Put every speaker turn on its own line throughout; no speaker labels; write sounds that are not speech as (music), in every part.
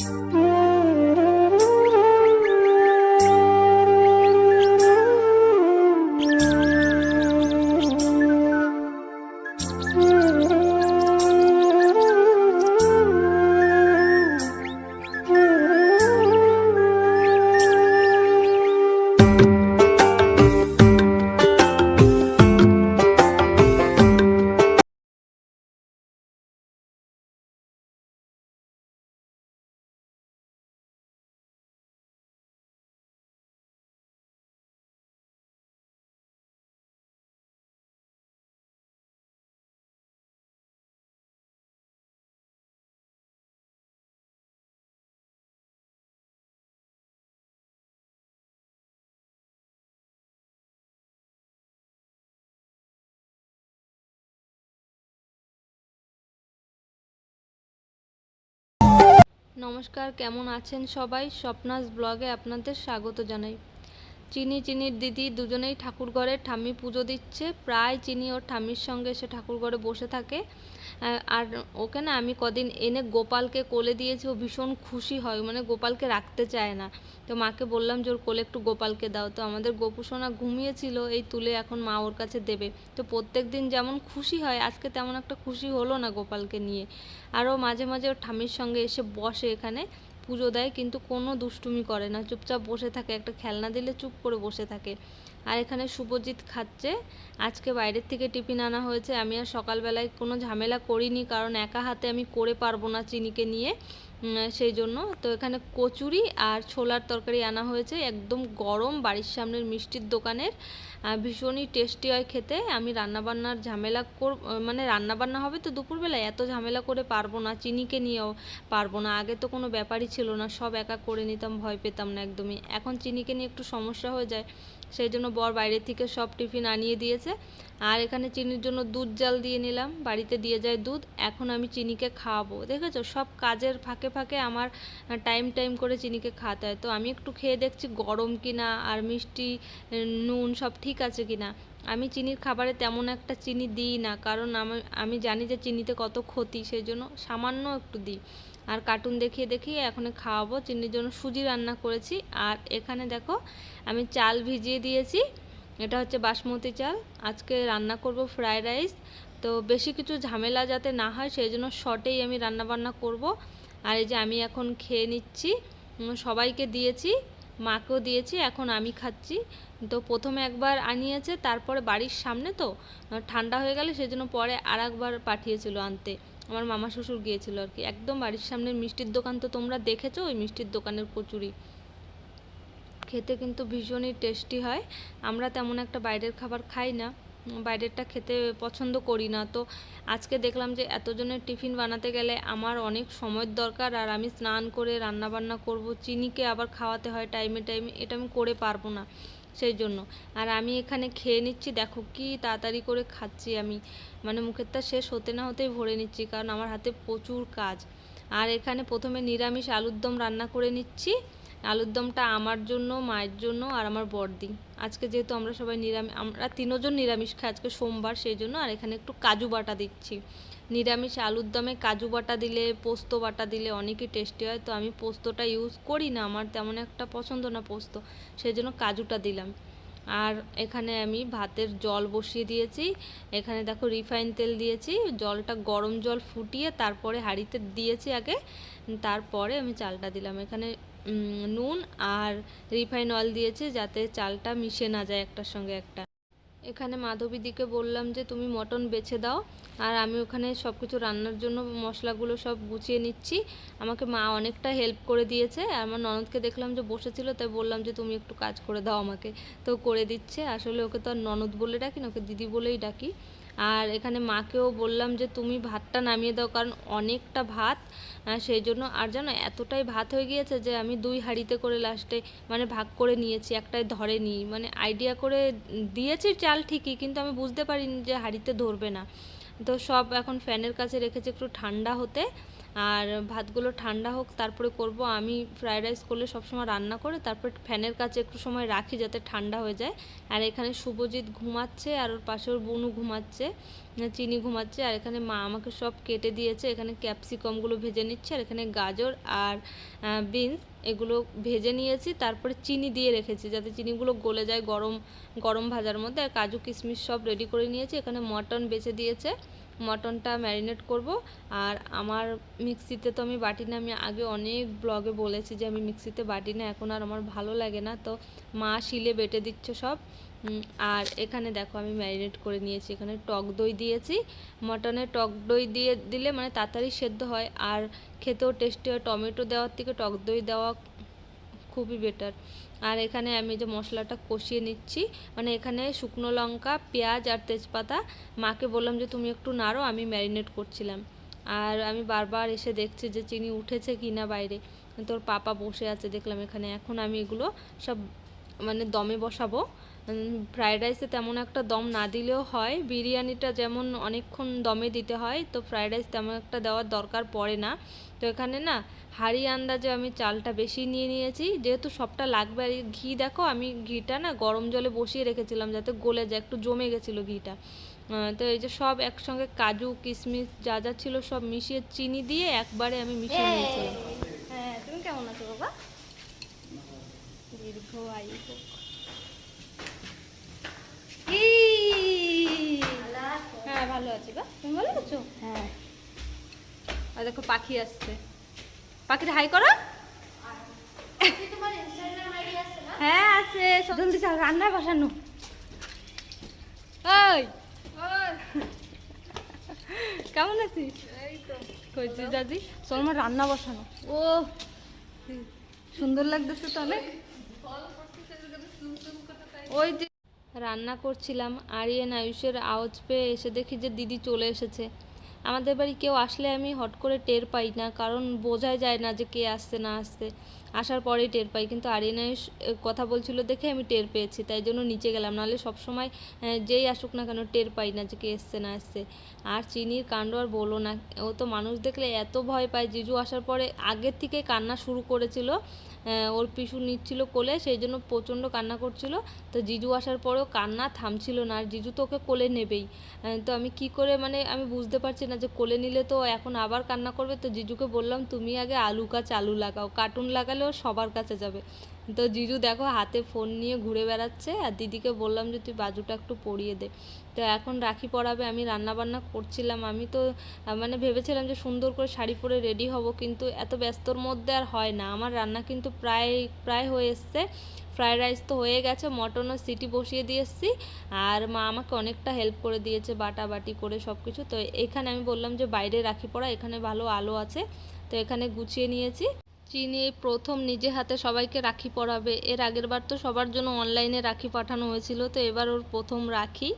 Mm. নমস্কার কেমন আছেন সবাই? স্বপ্নাস ব্লগে আপনাদের স্বাগত জানাই। চিনি, চিনির দিদি দুজনেই ঠাকুর ঘরে ঠাম্মি পুজো দিচ্ছে। প্রায় চিনি ওর ঠাম্মির সঙ্গে সে ঠাকুর ঘরে বসে থাকে। আর ওকে না আমি কদিন এনে গোপালকে কোলে দিয়েছি, ও ভীষণ খুশি হয়। মানে গোপালকে রাখতে চায় না। তো মাকে বললাম যে, ওর কোলে একটু গোপালকে দাও। তো আমাদের গোপুসোনা ঘুমিয়েছিল, এই তুলে এখন মা ওর কাছে দেবে। তো প্রত্যেক দিন যেমন খুশি হয়, আজকে তেমন একটা খুশি হলো না গোপালকে নিয়ে। আরও মাঝে মাঝে ওর ঠাম্মির সঙ্গে এসে বসে এখানে। পুজো দেয়, কিন্তু কোনো দুষ্টুমি করে না। চুপচাপ বসে থাকে, একটা খেলনা দিলে চুপ করে বসে থাকে। আর এখানে শুভজিৎ খাচ্ছে। আজকে বাইরের থেকে টিফিন আনা হয়েছে। আমি আর সকালবেলায় কোনো ঝামেলা করিনি, কারণ একা হাতে আমি করে পারব না চিনিকে নিয়ে। সেই জন্য। তো এখানে কচুরি আর ছোলার তরকারি আনা হয়েছে। একদম গরম বাড়ির সামনের মিষ্টির দোকানের। ভীষণই টেস্টি হয় খেতে। আমি রান্নাবান্নার ঝামেলা কর মানে রান্নাবান্না হবে তো দুপুরবেলায়। এত ঝামেলা করে পারব না, চিনিকে নিয়েও পারব না। আগে তো কোনো ব্যাপারই ছিল না। সব একা করে নিতাম, ভয় পেতাম না একদমই। এখন চিনিকে নিয়ে একটু সমস্যা হয়ে যায়। সেই জন্য বর বাইরে থেকে সব টিফিন আনিয়ে দিয়েছে। আর এখানে চিনির জন্য দুধ জাল দিয়ে নিলাম। বাড়িতে দিয়ে যায় দুধ। এখন আমি চিনিকে খাওয়াবো। দেখেছ? সব কাজের ফাঁকে ফাঁকে আমার টাইম টাইম করে চিনিকে খাওয়াতে হয়। তো আমি একটু খেয়ে দেখছি গরম কিনা আর মিষ্টি, নুন সব ঠিক আছে কিনা। আমি চিনির খাবারে তেমন একটা চিনি দিই না। কারণ আমি আমি জানি যে চিনিতে কত ক্ষতি। সেই জন্য সামান্য একটু দিই। আর কার্টুন দেখিয়ে দেখিয়ে এখন খাওয়াবো। চিনির জন্য সুজি রান্না করেছি। আর এখানে দেখো, আমি চাল ভিজিয়ে দিয়েছি। এটা হচ্ছে বাসমতি চাল। আজকে রান্না করব ফ্রায়েড রাইস তো বেশি কিছু ঝামেলা যাতে না হয়, সেই জন্য শর্টেই আমি রান্না বান্না করব। আর এই যে আমি এখন খেয়ে নিচ্ছি সবাইকে দিয়েছি, মাকেও দিয়েছি, এখন আমি খাচ্ছি। তো প্রথমে একবার আনিয়েছে, তারপরে বাড়ির সামনে তো, ঠান্ডা হয়ে গেলে সেই জন্য পরে আর একবার পাঠিয়েছিল আনতে। আমার মামা শ্বশুর গিয়েছিল আর কি। একদম বাড়ির সামনের মিষ্টির দোকান তো তোমরা দেখেছ? ওই মিষ্টির দোকানের কচুরি। খেতে কিন্তু ভীষণই টেস্টি হয়। আমরা তেমন একটা বাইরের খাবার খাই না। বাইরেরটা খেতে পছন্দ করি না। তো আজকে দেখলাম যে এতজনের টিফিন বানাতে গেলে আমার অনেক সময়ের দরকার আর আমি স্নান করে রান্না বান্না করব। চিনিকে আবার খাওয়াতে হয় টাইমে টাইমে। এটা আমি করে পারব না। সেই জন্য। আর আমি এখানে খেয়ে নিচ্ছি, দেখো কি তাড়াতাড়ি করে খাচ্ছি আমি। মানে মুখেরটা শেষ হতে না হতেই ভরে নিচ্ছি, কারণ আমার হাতে প্রচুর কাজ। আর এখানে প্রথমে নিরামিষ আলুর দম রান্না করে নিচ্ছি। আলুর দমটা আমার জন্য, মায়ের জন্য আর আমার বড়দি। আজকে যেহেতু আমরা সবাই নিরামিষ আমরা তিনজন নিরামিষ খাই আজকে সোমবার, সেই জন্য আর এখানে একটু কাজু বাটা দিচ্ছি। নিরামিষ আলুর দমে কাজু বাটা দিলে, পোস্ত বাটা দিলে অনেকই টেস্টি হয়। তো আমি পোস্তটা ইউজ করি না, আমার তেমন একটা পছন্দ না পোস্ত সেই জন্য কাজুটা দিলাম। আর এখানে আমি ভাতের জল বসিয়ে দিয়েছি, এখানে দেখো রিফাইন তেল দিয়েছি, জলটা গরম জল ফুটিয়ে তারপরে হাঁড়িতে দিয়েছি আগে, তারপরে আমি চালটা দিলাম। এখানে নুন আর রিফাইন অয়েল দিয়েছি যাতে চালটা মিশে না যায় একটার সঙ্গে একটা। এখানে মাধবীদিকে বললাম যে, তুমি মটন বেছে দাও, আর আমি ওখানে সব কিছু রান্নার জন্য মশলাগুলো সব গুছিয়ে নিচ্ছি। আমাকে মা অনেকটা হেল্প করে দিয়েছে। আর আমার ননদকে দেখলাম যে বসেছিল, তাই বললাম যে, তুমি একটু কাজ করে দাও আমাকে। তো করে দিচ্ছে। আসলে ওকে তো আর ননদ বলে ডাকি না, ওকে দিদি বলেই ডাকি। আর এখানে মাকেও বললাম যে, তুমি ভাতটা নামিয়ে দাও, কারণ অনেকটা ভাত। সেই জন্য, আর জানো, এতটাই ভাত হয়ে গিয়েছে যে, আমি দুই হাঁড়িতে করে লাস্টে মানে ভাগ করে নিয়েছি, একটাই ধরেনি মানে আইডিয়া করে দিয়েছি চাল ঠিকই, কিন্তু আমি বুঝতে পারিনি যে, হাঁড়িতে ধরবে না। তো সব এখন ফ্যানের কাছে রেখেছি, একটু ঠান্ডা হতে। আর ভাতগুলো ঠান্ডা হোক, তারপরে করব আমি ফ্রায়েড রাইস করলে সবসময় রান্না করে, তারপর ফ্যানের কাছে একটু সময় রাখি যাতে ঠান্ডা হয়ে যায়। আর এখানে শুভজিৎ ঘুমাচ্ছে আর ওর পাশে ওর বনু ঘুমাচ্ছে, চিনি ঘুমাচ্ছে, আর এখানে মা আমাকে সব কেটে দিয়েছে। এখানে ক্যাপসিকামগুলো ভেজে নিচ্ছে, আর এখানে গাজর আর বিনস এগুলো ভেজে নিয়েছি, তারপরে চিনি দিয়ে রেখেছি যাতে চিনিগুলো গলে যায় গরম গরম ভাজার মধ্যে। আর কাজু কিশমিশ সব রেডি করে নিয়েছি, এখানে মটন বেছে দিয়েছে। মটনটা ম্যারিনেট করব। আর আমার মিক্সিতে তো আমি বাটি না, আমি আগে অনেক ব্লগে বলেছি যে আমি মিক্সিতে বাটি না, এখন আর আমার ভালো লাগে না। তো মা শিলে বেটে দিচ্ছে সব। আর এখানে দেখো আমি ম্যারিনেট করে নিয়েছি, এখানে টক দই দিয়েছি। মটনে টক দই দিয়ে দিলে মানে তাড়াতাড়ি সেদ্ধ হয়। আর খেতেও টেস্টি হয়, টমেটো দেওয়ার থেকে টক দই দেওয়া খুবই বেটার আর এখানে আমি যে মশলাটা কষিয়ে নিচ্ছি মানে এখানে শুকনো লঙ্কা, পেঁয়াজ আর তেজপাতা। মাকে বললাম যে, তুমি একটু নাড়ো, আমি ম্যারিনেট করছিলাম। আর আমি বারবার এসে দেখছি যে, চিনি উঠেছে কি না বাইরে? তোর পাপা বসে আছে, দেখলাম এখানে। এখন আমি এগুলো সব মানে দমে বসাবো। ফ্রায়েড রাইসে তেমন একটা দম না দিলেও হয়। বিরিয়ানিটা যেমন অনেকক্ষণ দমে দিতে হয় তো ফ্রায়েড রাইস তেমন একটা দেওয়ার দরকার পড়ে না। তো এখানে না হাঁড়ি আন্দাজে আমি চালটা বেশি নিয়ে নিয়েছি। যেহেতু সবটা লাগবে আর ঘি দেখো আমি ঘিটা না গরম জলে বসিয়ে রেখেছিলাম যাতে গলে যায় একটু জমে গেছিল ঘিটা। তো এই যে সব একসঙ্গে কাজু কিশমিশ যা যা ছিল সব মিশিয়ে চিনি দিয়ে একবারে আমি মিশিয়ে নিয়েছিলাম।
হ্যাঁ তুমি কেমন আছো বাবা? দীর্ঘ আয়ু হোক হ্যাঁ ভালো আছি বা তুমি ভালো আছো
হ্যাঁ আর দেখো পাখি আসছে। পাখিটা হাই করো।
হ্যাঁ আছে জলদি চাল রান্নায় বসানো।
ওই। কেমন আছিস? কইছিস দাদি
চল আমার রান্না বসানো। ও সুন্দর লাগতেছে তো অনেক
ওই যে রান্না করছিলাম আরিয়ান আয়ুষের আওয়াজ পেয়ে এসে দেখি যে দিদি চলে এসেছে। আমাদের বাড়ি কেউ আসলে আমি হট করে টের পাই না, কারণ বোঝাই যায় না যে কে আসছে, না আসছে। আসার পরেই টের পাই, কিন্তু আরিয়ান আয়ুষ কথা বলছিল দেখে আমি টের পেয়েছি, তাই জন্য নিচে গেলাম। নাহলে সবসময় যেই আসুক না কেন টের পাই না যে কে এসছে, না আসছে আর চিনির কাণ্ড আর বলো না, ও তো মানুষ দেখলে এত ভয় পায়। জিজু আসার পরে আগের থেকে কান্না শুরু করেছিল ওর পিসু নিচ্ছিল কোলে, সেই জন্য প্রচণ্ড কান্না করছিল। তো জিজু আসার পরেও কান্না থামছিল না, আর জিজু তো ওকে কোলে নেবেই। তো আমি কি করে মানে আমি বুঝতে পারছি না যে কোলে নিলে তো এখন আবার কান্না করবে। তো জিজুকে বললাম, তুমি আগে আলু গাছ আলু লাগাও, কার্টুন লাগালেও সবার কাছে যাবে। তো জিজু দেখো হাতে ফোন নিয়ে ঘুরে বেড়াচ্ছে আর দিদিকে বললাম যে, তুই বাজুটা একটু পরিয়ে দে। তো এখন রাখি পরাবে, আমি রান্না বান্না করছিলাম। আমি তো মানে ভেবেছিলাম যে, সুন্দর করে শাড়ি পরে রেডি হব, কিন্তু এত ব্যস্তর মধ্যে আর হয় না। আমার রান্না কিন্তু প্রায় প্রায় হয়ে এসছে। ফ্রায়েড রাইস তো হয়ে গেছে মটনও সিটি বসিয়ে দিয়ে এসেছি। আর মা আমাকে অনেকটা হেল্প করে দিয়েছে বাটা বাটি করে সব কিছু তো এখানে আমি বললাম যে, বাইরে রাখি পড়া এখানে ভালো আলো আছে। তো এখানে গুছিয়ে নিয়েছি। চিনি প্রথম নিজে হাতে সবাইকে রাখি পরাবে। এর আগের বার তো সবার জন্য অনলাইনে রাখি পাঠানো হয়েছিল, তো এবার ওর প্রথম রাখি।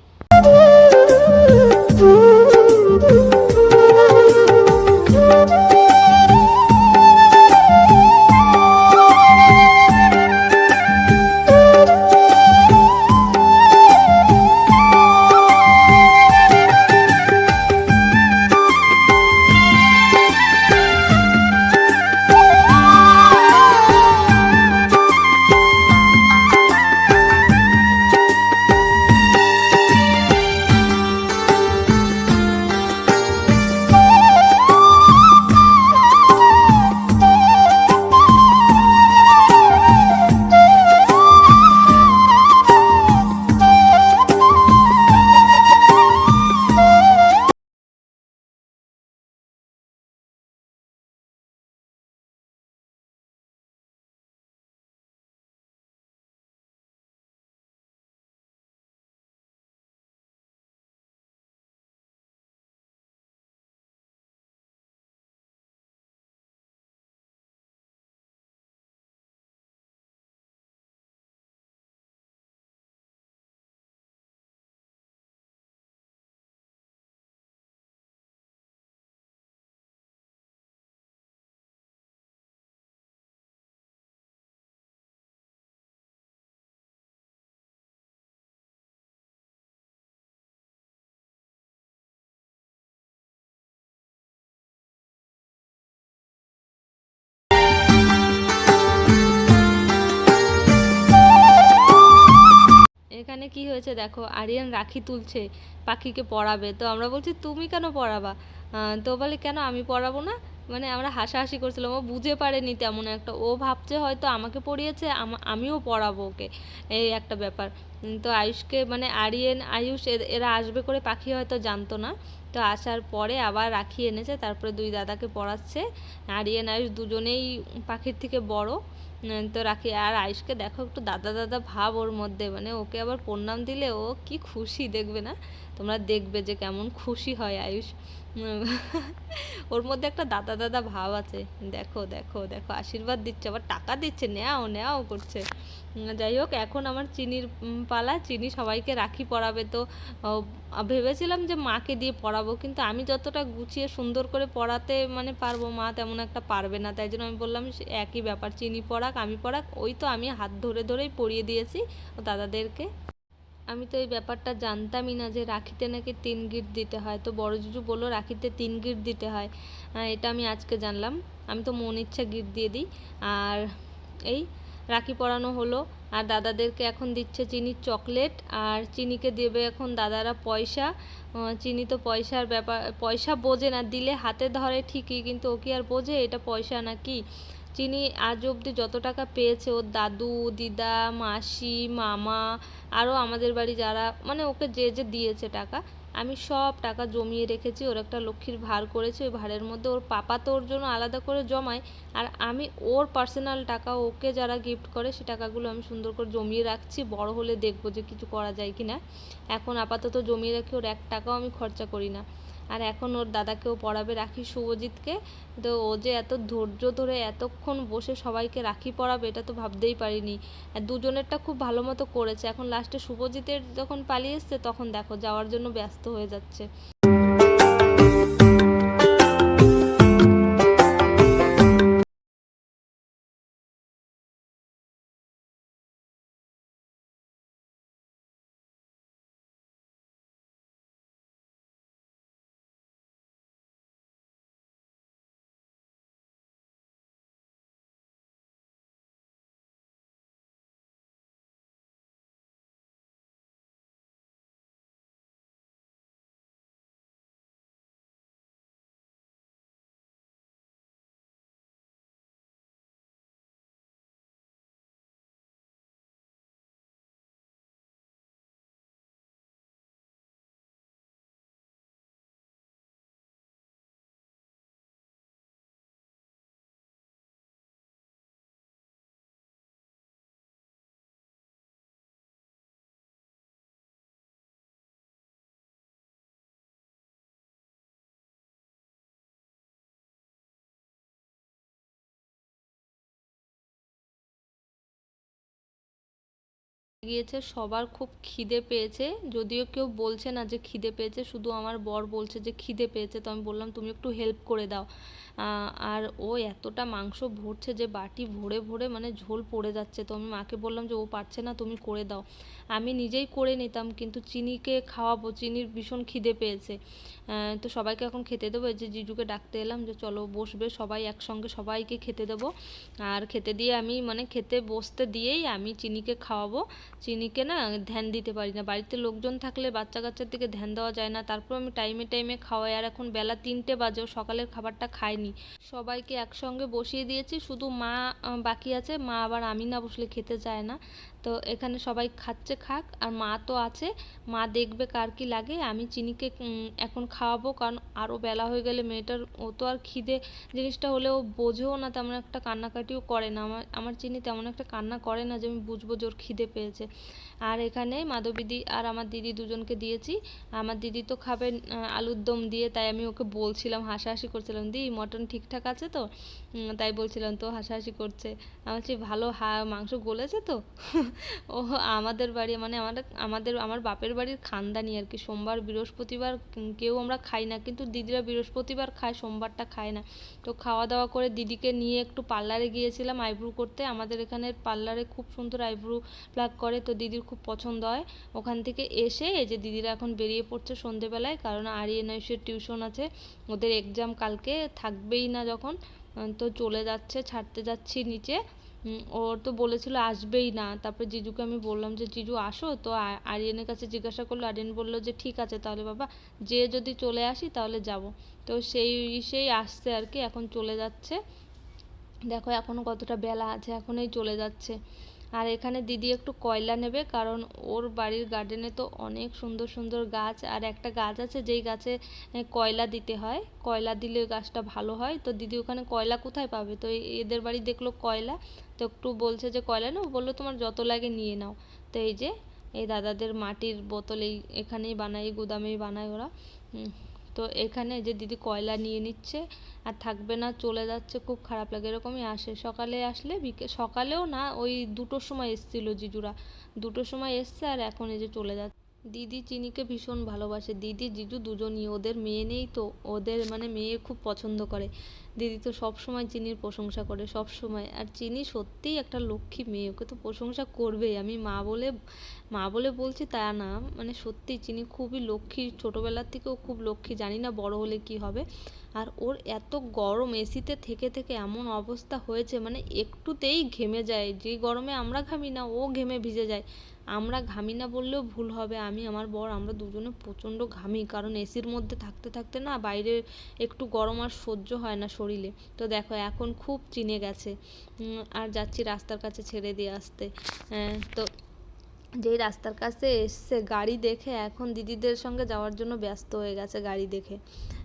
কি হয়েছে দেখো, আরিয়ান রাখি তুলছে, পাখিকে পড়াবে। তো আমরা বলছি, তুমি কেন পড়াবা? তো বলে, কেন? আমি পড়াবো না? মানে আমরা হাসাহাসি করছিলাম, ও বুঝে পারেনি তেমন একটা। ও ভাবছে হয়তো আমাকে পড়িয়েছে আমিও পড়াবো ওকে। এই একটা ব্যাপার। তো আয়ুষকে মানে আরিয়ান, আয়ুষ এরা আসবে করে পাখি হয়তো জানতো না। তো আসার পরে আবার রাখি এনেছে, তারপরে দুই দাদাকে পড়াচ্ছে। আরিয়ান, আয়ুষ দুজনেই পাখির থেকে বড়। তো রাখি, আর আয়ুষকে দেখো একটু দাদা দাদা ভাব ওর মধ্যে। মানে ওকে আবার প্রণাম দিলে ও কি খুশি দেখবে না? তোমরা দেখবে যে কেমন খুশি হয় আয়ুষ। ওর মধ্যে একটা দাদা দাদা ভাব আছে। দেখো দেখো দেখো, আশীর্বাদ দিচ্ছে, আবার টাকা দিচ্ছে নেও নেও করছে। যাই হোক, এখন আমার চিনির পালা, চিনি সবাইকে রাখি পরাবে তো। ভেবেছিলাম যে মাকে দিয়ে পড়াবো কিন্তু আমি যতটা গুছিয়ে সুন্দর করে পড়াতে মানে পারব, মা তেমন একটা পারবে না। তাই জন্য আমি বললাম একই ব্যাপার, চিনি পড়াক আমি পড়াক ওই তো আমি হাত ধরে ধরেই পড়িয়ে দিয়েছি দাদাদেরকে আমি তো এই ব্যাপারটা জানতামই না যে রাখিতে নাকি তিন গিট দিতে হয়। তো বড় জুজু বলল, রাখিতে তিন গিট দিতে হয়। এটা আমি আজকে জানলাম। আমি তো মন ইচ্ছা গিট দিয়ে দিই। আর এই রাখি পরানো হলো। আর দাদাদেরকে এখন দিচ্ছে চিনির চকলেট। আর চিনিকে দেবে এখন দাদারা পয়সা। চিনি তো পয়সার ব্যাপার, পয়সা বোঝে না। দিলে হাতে ধরে ঠিকই, কিন্তু ও কি আর বোঝে? এটা পয়সা নাকি? চিনি আজ অবধি যত টাকা পেয়েছে, ওর দাদু, দিদা, মাসি, মামা, আরও আমাদের বাড়ি যারা মানে ওকে যে যে দিয়েছে টাকা, আমি সব টাকা জমিয়ে রেখেছি, ওর একটা লক্ষ্মীর ভার করেছি, ওই ভাড়ের মধ্যে ওর পাপা তো ওর জন্য আলাদা করে জমায়, আর আমি ওর পার্সোনাল টাকা ওকে যারা গিফট করে, সে টাকাগুলো আমি সুন্দর করে জমিয়ে রাখছি, বড় হলে দেখব যে কিছু করা যায় কি না এখন আপাতত জমিয়ে রাখি, ওর এক টাকাও আমি খরচা করি না। আর এখন ওর দাদাকেও পড়াবে রাখি শুভজিৎকে। তো ও যে এত ধৈর্য ধরে এতক্ষণ বসে সবাইকে রাখি পড়াবে, এটা তো ভাবতেই পারিনি। আর দুজনেরটা খুব ভালো মতো করেছে। এখন লাস্টে শুভজিতের যখন পালিয়ে এসছে, তখন দেখো যাওয়ার জন্য ব্যস্ত হয়ে যাচ্ছে। গিয়েছে, সবার খুব খিদে পেয়েছে। যদিও কেউ বলছে না যে খিদে পেয়েছে, শুধু আমার বর বলছে যে খিদে পেয়েছে। তো আমি বললাম, তুমি একটু হেল্প করে দাও। আর ও এতটা মাংস ভরছে যে বাটি ভরে ভরে মানে ঝোল পড়ে যাচ্ছে। তো আমি মাকে বললাম যে, ও পারছে না, তুমি করে দাও। আমি নিজেই করে নিতাম, কিন্তু চিনিকে খাওয়াবো, চিনির ভীষণ খিদে পেয়েছে। তো সবাইকে এখন খেতে দেবো। যে জিজুকে ডাকতে এলাম যে, চলো বসবে সবাই একসঙ্গে, সবাইকে খেতে দেবো। আর খেতে দিয়ে আমি মানে খেতে বসতে দিয়েই আমি চিনিকে খাওয়াবো। চিনিকে না ধ্যান দিতে পারি না। বাড়িতে লোকজন থাকলে বাচ্চা কাচ্চার দিকে ধ্যান দেওয়া যায় না। তারপর আমি টাইমে টাইমে খাওয়াই। আর এখন বেলা তিনটে বাজেও সকালের খাবারটা খাইনি সবাইকে একসঙ্গে বসিয়ে দিয়েছি, শুধু মা বাকি আছে। মা আবার আমি না বসলে খেতে চায় না। তো এখানে সবাই খাচ্ছে খাক, আর মা তো আছে। মা দেখবে কার কি লাগে, আমি চিনিকে এখন খাওয়াবো, কারণ আরও বেলা হয়ে গেলে মেয়েটার, ও তো আর খিদে জিনিসটা হলেও বোঝেও না, তেমন একটা কান্নাকাটিও করে না। আমার আমার চিনি তেমন একটা কান্না করে না যে আমি বুঝব ওর খিদে পেয়েছে। আর এখানে মাধবীদি আর আমার দিদি দুজনকে দিয়েছি। আমার দিদি তো খাবে আলুর দম দিয়ে, তাই আমি ওকে বলছিলাম, হাসাহাসি করছিলাম, দি, মটন ঠিকঠাক আছে তো? তাই বলছিলাম, তো হাসাহাসি করছে। আমার বলছি, ভালো, হা, মাংস গলেছে তো? (laughs) ও আমাদের বাড়ি মানে আমাদের আমাদের, আমার বাপের বাড়ির খানদানি আর কি। সোমবার, বৃহস্পতিবার কেউ আমরা খাই না, কিন্তু দিদিরা বৃহস্পতিবার খায়, সোমবারটা খায় না। তো খাওয়া দাওয়া করে দিদিকে নিয়ে একটু পার্লারে গিয়েছিলাম আইব্রু করতে। আমাদের এখানের পার্লারে খুব সুন্দর আইব্রু প্লাগ করে, তো দিদির খুব পছন্দ হয়। ওখান থেকে এসে এই যে দিদিরা এখন বেরিয়ে পড়ছে সন্ধেবেলায়, কারণ আরিয়ান আয়ুষের টিউশন আছে। ওদের এক্সাম কালকে থাকবেই না যখন, তো চলে যাচ্ছে, ছাড়তে যাচ্ছি নিচে। ওর তো বলেছিল আসবেই না। তারপরে জিজুকে আমি বললাম যে, জিজু, আসো। তো আরিয়ানের কাছে জিজ্ঞাসা করল, আরিয়ান বলল যে, ঠিক আছে তাহলে বাবা, যে যদি চলে আসি তাহলে যাব। তো সেই সেই আসছে আর কি, এখন চলে যাচ্ছে। দেখো এখনও কতটা বেলা আছে, এখনই চলে যাচ্ছে। আর এখানে দিদি একটু কয়লা নেবে, কারণ ওর বাড়ির গার্ডেনে তো অনেক সুন্দর সুন্দর গাছ, আর একটা গাছ আছে যেই গাছে কয়লা দিতে হয়। কয়লা দিলে গাছটা ভালো হয়। তো দিদি ওখানে কয়লা কোথায় পাবে? তো এদের বাড়ি দেখল কয়লা, তো একটু বলছে যে কয়লা নাও, বলল তোমার যত লাগে নিয়ে নাও। তো এই যে, এই দাদাদের মাটির বোতল এই, এখানেই বানায় গুদামেই বানায় ওরা। তো এখানে যে দিদি কয়লা নিয়ে নিচ্ছে আর থাকবে না, চলে যাচ্ছে, খুব খারাপ লাগে এরকমই আসে। সকালে আসলে বিকে, সকালেও না, ওই দুটোর সময় এসছিল জিজুরা। দুটোর সময় এসছে আর এখন এই যে চলে যাচ্ছে। দিদি চিনিকে ভীষণ ভালোবাসে। দিদি, জিজু দুজনই ওদের মেয়ে নেই তো? ওদের মানে মেয়ে খুব পছন্দ করে। দিদি তো সব সময় চিনির প্রশংসা করে সব সময় আর চিনি সত্যিই একটা লক্ষ্মী মেয়ে, ওকে তো প্রশংসা করবেই। আমি মা বলে মা বলে বলছি তা না। মানে সত্যি চিনি খুবই লক্ষ্মী। ছোটোবেলার থেকেও খুব লক্ষ্মী। জানি না বড় হলে কি হবে। আর ওর এত গরম এসিতে থেকে থেকে এমন অবস্থা হয়েছে মানে একটুতেই ঘেমে যায়। যে গরমে আমরা ঘামি না, ও ঘেমে ভিজে যায়। আমরা ঘামি না বললেও ভুল হবে। আমি আমার বর আমরা দুজনে প্রচণ্ড ঘামি কারণ এসির মধ্যে থাকতে থাকতে না বাইরে একটু গরম আর সহ্য হয় না শরীরে। তো দেখো এখন খুব চিনে গেছে। আর যাচ্ছি রাস্তার কাছে ছেড়ে দিয়ে আসতে। আহ, তো যেই রাস্তার কাছে এসছে গাড়ি দেখে এখন দিদিদের সঙ্গে যাওয়ার জন্য ব্যস্ত হয়ে গেছে গাড়ি দেখে।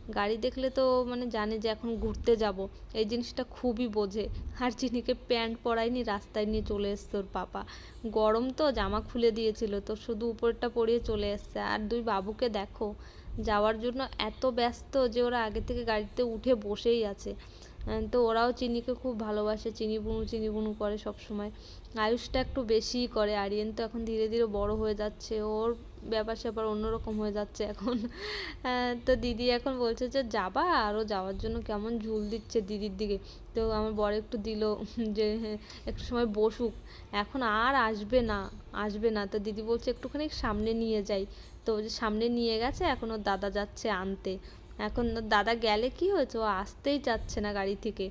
গাড়ি দেখলে তো মানে জানে যে এখন ঘুরতে যাব। এই জিনিসটা খুবই বোঝে। আর চিনিকে প্যান্ট পরায়নি রাস্তায় নিয়ে চলে এসছে ওর পাপা। গরম তো, জামা খুলে দিয়েছিল তো, শুধু উপরটা পরিয়ে চলে এসছে। আর দুই বাবুকে দেখো, যাওয়ার জন্য এত ব্যস্ত যে ওরা আগে থেকে গাড়িতে উঠে বসেই আছে। তো ওরাও চিনিকে খুব ভালোবাসে চিনি বুনু চিনি বুনু করে সবসময়। আয়ুষটা একটু বেশিই করে, আরিয়ান তো এখন ধীরে ধীরে বড় হয়ে যাচ্ছে। ওর ব্যাপার স্যাপার অন্যরকম হয়ে যাচ্ছে এখন। তো দিদি এখন বলছে যে যাবা আরও যাওয়ার জন্য কেমন ঝুল দিচ্ছে দিদির দিকে। তো আমার বর একটু দিল যে হ্যাঁ, একটু সময় বসুক। এখন আর আসবে না আসবে না। তো দিদি বলছে একটুখানি সামনে নিয়ে যাই। তো যে সামনে নিয়ে গেছে এখন ওর দাদা যাচ্ছে আনতে। এখন দাদা গেলে কি হয়েছে? ও আসতেই চাচ্ছে না গাড়ি থেকে।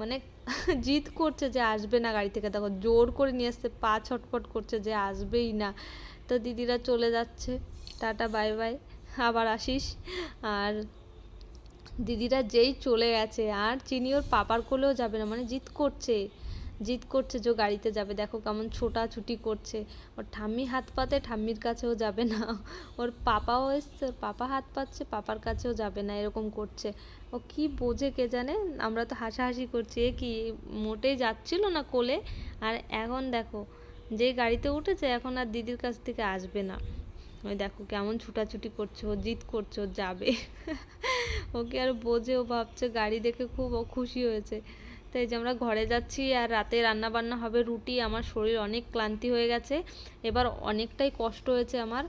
মানে (laughs) জিদ করছে যে আসবে না গাড়ি থেকে। দেখো জোর করে নিয়ে আসছে পা ছটফট করছে যে আসবেই না। তো দিদিরা চলে যাচ্ছে। Tata, bye bye. আবার আসিস। আর দিদিরা যেই চলে গেছে, আর চিনি ওর পাপার কোলেও যাবে না মানে জিদ করছে। জিদ করছে যে গাড়িতে যাবে। দেখো কেমন ছোটাছুটি করছে। ওর ঠাম্মি হাত পাতে ঠাম্মির কাছেও যাবে না। ওর পাপাও এসছে ওর পাপা হাত পাচ্ছে, পাপার কাছেও যাবে না, এরকম করছে। ও কি বোঝে কে জানে? আমরা তো হাসাহাসি করছি। এ কি, মোটেই যাচ্ছিল না কোলে? আর এখন দেখো যে গাড়িতে উঠেছে এখন আর দিদির কাছ থেকে আসবে না। ওই দেখো কেমন ছুটাছুটি করছ জিদ করছে, ও যাবে। ওকে আর বোঝে, ও ভাবছে গাড়ি দেখে খুব ও খুশি হয়েছে। তাই যে আমরা ঘরে যাচ্ছি আর রাতে রান্না বান্না হবে, রুটি, আমার শরীর অনেক ক্লান্তি হয়ে গেছে। এবার অনেকটাই কষ্ট হয়েছে আমার।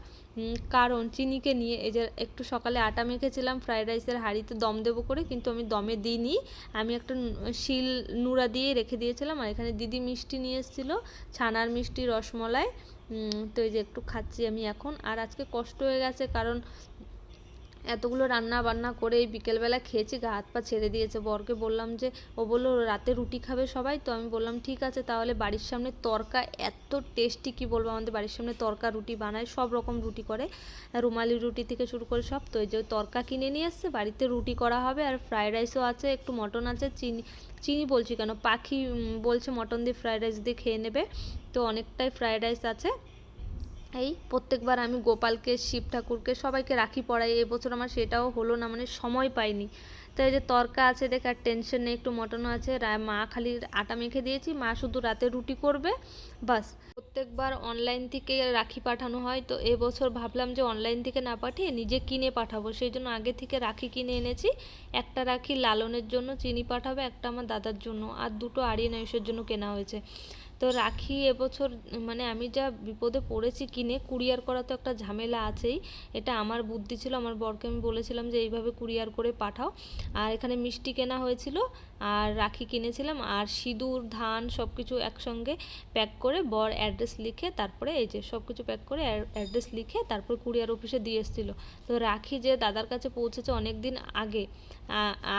কারণ চিনিকে নিয়ে এই যে একটু সকালে আটা মেখেছিলাম, ফ্রাইড রাইসের হাঁড়িতে দম দেবো করে, কিন্তু আমি দমে দিইনি। আমি একটা শিল নুড়া দিয়ে রেখে দিয়েছিলাম, আর এখানে দিদি মিষ্টি নিয়ে এসেছিল, ছানার মিষ্টি, রসমলাই। তো এই যে একটু খাচ্ছি আমি এখন। আর আজকে কষ্ট হয়ে গেছে, কারণ এতগুলো রান্না বান্না করে এই বিকেলবেলা খেয়েছি, গা হাত পা ছেড়ে দিয়েছে। বরকে বললাম যে, ও বলল রাতে রুটি খাবে সবাই? তো আমি বললাম, ঠিক আছে, তাহলে বাড়ির সামনে তরকা এত টেস্টি, কি বলব, আমাদের বাড়ির সামনে তরকা রুটি বানায়, সব রকম রুটি করে। রুমালি রুটি থেকে শুরু করে সব, তো এই যে তরকা কিনে নিয়ে এসছে, বাড়িতে রুটি করা হবে, আর ফ্রাইড রাইসও আছে, একটু মটন আছে, চিনি চিনি বলছি কেন, পাখি বলছে মটন দিয়ে ফ্রাইড রাইস দিয়ে খেয়ে নেবে, তো অনেকটাই ফ্রাইড রাইস আছে এই প্রত্যেকবার আমি গোপালকে, শিব ঠাকুরকে সবাইকে রাখি পড়াই এবছর আমার সেটাও হলো না মানে সময় পাইনি। তো এই যে তরকা আছে, দেখে আর টেনশন নেই, একটু মটনও আছে। মা খালি আটা মেখে দিয়েছি, মা শুধু রাতে রুটি করবে, বাস। প্রত্যেকবার অনলাইন থেকে রাখি পাঠানো হয়। তো এবছর ভাবলাম যে অনলাইন থেকে না পাঠিয়ে নিজে কিনে পাঠাবো। সেই জন্য আগে থেকে রাখি কিনে এনেছি। একটা রাখি লালনের জন্য, চিনি পাঠাবে, একটা আমার দাদার জন্য। আর দুটো আরিয়ান আয়ুষের জন্য কেনা হয়েছে। তো রাখি এবছর মানে আমি যা বিপদে পড়েছি কিনে, কুরিয়ার করা তো একটা ঝামেলা আছেই। এটা আমার বুদ্ধি ছিল, আমার বরকে আমি বলেছিলাম যে এইভাবে কুরিয়ার করে পাঠাও। আর এখানে মিষ্টি কেনা হয়েছিল আর রাখি কিনেছিলাম আর সিঁদুর, ধান সব কিছু একসঙ্গে প্যাক করে বর অ্যাড্রেস লিখে তারপরে এই যে সব কিছু প্যাক করে অ্যাড্রেস লিখে তারপর কুরিয়ার অফিসে দিয়ে এসেছিল। তো রাখি যে দাদার কাছে পৌঁছেছে অনেক দিন আগে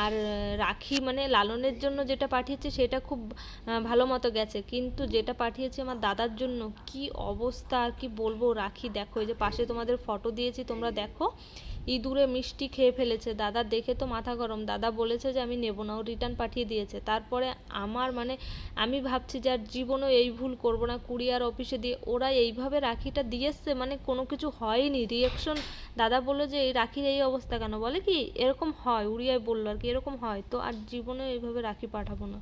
আর রাখি মানে লালনের জন্য যেটা পাঠিয়েছে সেটা খুব ভালো মতো গেছে। কিন্তু যেটা পাঠিয়েছে আমার দাদার জন্য কি অবস্থা আর কি বলব? রাখি দেখো, এই যে পাশে তোমাদের ফটো দিয়েছি, তোমরা দেখো। ইঁদুরে মিষ্টি খেয়ে ফেলেছে। দাদা, দেখে তো মাথা গরম। দাদা বলেছে যে আমি নেব না। ও রিটার্ন পাঠিয়ে দিয়েছে। তারপরে আমার মানে আমি ভাবছি যে আর জীবনেও এই ভুল করব না। কুরিয়ার অফিসে দিয়ে ওরা এইভাবে রাখিটা দিয়ে এসছে মানে কোনো কিছু হয়নি। রিয়াকশন দাদা বলল যে এই রাখির এই অবস্থা কেন? বলে কি, এরকম হয়। উড়িয়ায় বলল আর কি, এরকম হয়। তো আর জীবনে এইভাবে রাখি পাঠাবো না।